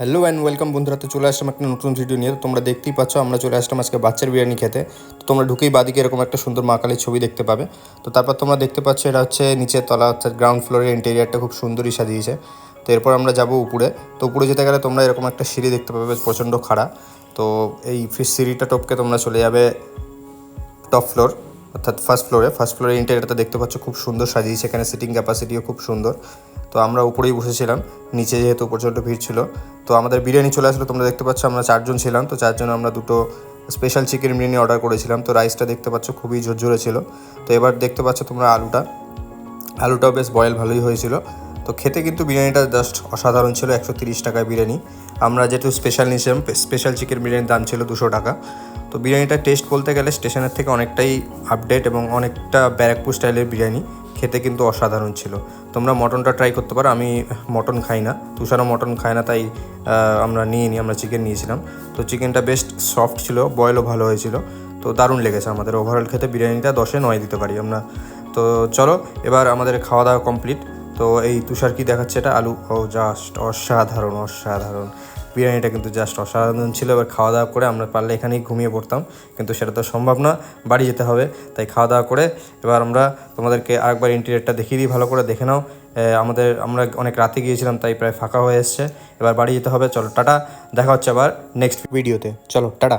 Hello and welcome বন্ধুরা, তো চলে আসলাম একটা নতুন ভিডিও নিয়ে। তোমরা দেখতেই পাচ্ছ, আমরা চলে আসলাম আজকে বাচ্চার বিরিয়ানি খেতে। তো তোমরা ঢুকেই বাদিকে এরকম একটা সুন্দর মা কালীর ছবি দেখতে পাবে। তো তারপর তোমরা দেখতে পাচ্ছ, এটা হচ্ছে নিচের তলা, অর্থাৎ গ্রাউন্ড ফ্লোরের ইন্টেরিয়ারটা খুব সুন্দরই সাজিয়েছে। তো এরপর আমরা যাব উপরে। তো উপরে যেতে গেলে তোমরা এরকম একটা সিঁড়ি দেখতে পাবে, প্রচণ্ড খাড়া। তো এই সিঁড়িটা টপকে তোমরা চলে যাবে টপ ফ্লোর অর্থাৎ ফার্স্ট ফ্লোরে ফার্স্ট ফ্লোরের ইন্টেরিয়ারটা দেখতে পাচ্ছ, খুব সুন্দর সাজিয়েছে। এখানে সিটিং ক্যাপাসিটিও খুব সুন্দর। তো আমরা উপরেই বসেছিলাম, নিচে যেহেতু প্রচণ্ড ভিড় ছিল তো আমাদের বিরিয়ানি চলে আসলো, তোমরা দেখতে পাচ্ছ আমরা চারজন ছিলাম, তো চারজন আমরা দুটো স্পেশাল চিকেন বিরিয়ানি অর্ডার করেছিলাম, তো রাইসটা দেখতে পাচ্ছ খুবই ঝরঝরে ছিল, তো এবার দেখতে পাচ্ছ তোমরা আলুটা, আলুটাও বেশ বয়েল ভালোই হয়েছিল, তো খেতে কিন্তু বিরিয়ানিটা জাস্ট অসাধারণ ছিল, একশো তিরিশ টাকায় বিরিয়ানি, আমরা যেহেতু স্পেশাল নিয়েছিলাম স্পেশাল চিকেন বিরিয়ানির দাম ছিল দুশো টাকা, তো বিরিয়ানিটার টেস্ট বলতে গেলে স্টেশনের থেকে অনেকটাই আপডেট এবং অনেকটা ব্যারাকপুর স্টাইলের বিরিয়ানি খেতে কিন্তু অসাধারণ ছিল। তোমরা মটনটা ট্রাই করতে পারো, আমি মটন খাই না। তুষারও মটন খায় না, তাই আমরা নিয়ে নিই আমরা চিকেন নিয়েছিলাম। তো চিকেনটা বেস্ট সফট ছিল বয়েলও ভালো হয়েছিল। তো দারুণ লেগেছে আমাদের। ওভারঅল খেতে বিরিয়ানিটা দশে নয় দিতে পারি আমরা। তো চলো, এবার আমাদের খাওয়া দাওয়া কমপ্লিট তো এই তুষার কি দেখাচ্ছে এটা? আলু, ও জাস্ট অসাধারণ অসাধারণ। বিরিয়ানিটা কিন্তু জাস্ট অসাধারণ ছিল। এবার খাওয়া দাওয়া করে আমরা পারলে এখানেই ঘুমিয়ে পড়তাম। কিন্তু সেটা তো সম্ভব না, বাড়ি যেতে হবে। তাই খাওয়া দাওয়া করে এবার আমরা তোমাদেরকে আরেকবার ইন্টেরিয়ারটা দেখিয়ে দিই, ভালো করে দেখে নাও। আমাদের, আমরা অনেক রাতে গিয়েছিলাম, তাই প্রায় ফাঁকা হয়ে এসছে। এবার বাড়ি যেতে হবে, চলো, টাটা। দেখা হচ্ছে আবার নেক্সট ভিডিওতে চলো, টাটা।